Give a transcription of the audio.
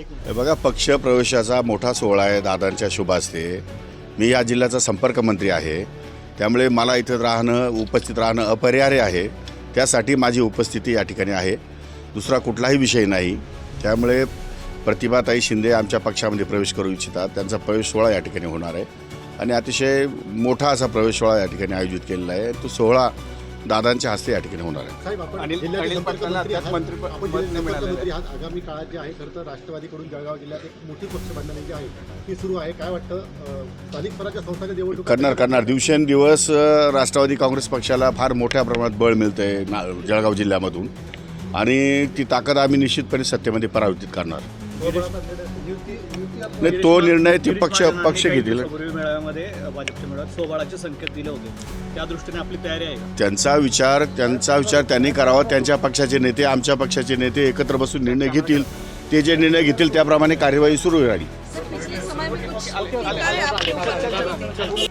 हे बघा पक्ष प्रवेशाचा मोठा सोहळा आहे दादांच्या शुभ मी या जिल्ह्याचा संपर्क मंत्री आहे. त्यामुळे मला इथं राहणं उपस्थित राहणं अपरिहार्य आहे. त्यासाठी माझी उपस्थिती या ठिकाणी आहे. दुसरा कुठलाही विषय नाही. त्यामुळे प्रतिभाताई शिंदे आमच्या पक्षामध्ये प्रवेश करू इच्छितात. त्यांचा प्रवेश सोहळा या ठिकाणी होणार आहे. आणि अतिशय मोठा असा प्रवेश सोहळा या ठिकाणी आयोजित केलेला आहे. तो सोहळा दादांच्या हस्ते या ठिकाणी होणार आहे. साहेब आपण अनिल- जिल्ह्याचे अनिल संपर्क पाटलांना मंत्री अद्याप आहात. मंत्री- आपण पद जिल्ह्याचे नाही संपर्क मिळालेलं मंत्री आहात. आगामी काळात जे आहे खरं तर राष्ट्रवादीकडून जळगाव जिल्ह्यात एक मोठी पक्षबांधणी जी आहे. ती सुरू आहे. काय वाटतं अं, स्थानिक स्वराज्य संस्थांच्या निवडणूक करणार करणार. दिवसेंदिवस अ, राष्ट्रवादी काँग्रेस पक्षाला फार मोठ्या प्रमाणात बळ मिळतं आहे ना जळगाव जिल्ह्यामधून. आणि ती ताकद आम्ही निश्चितपणे सत्तेमध्ये परावर्तित करणार. नाही तो निर्णय ते पक्ष पक्ष घेतील मेळाव्यामध्ये भाजपच्या मेळाव्यात सोबाळाचे संकेत दिले होते त्या दृष्टीने आपली तयारी आहे त्यांचा विचार त्यांचा विचार त्यांनी करावा त्यांच्या पक्षाचे नेते आमच्या पक्षाचे नेते एकत्र बसून निर्णय घेतील ते जे निर्णय घेतील त्याप्रमाणे कार्यवाही सुरू राहील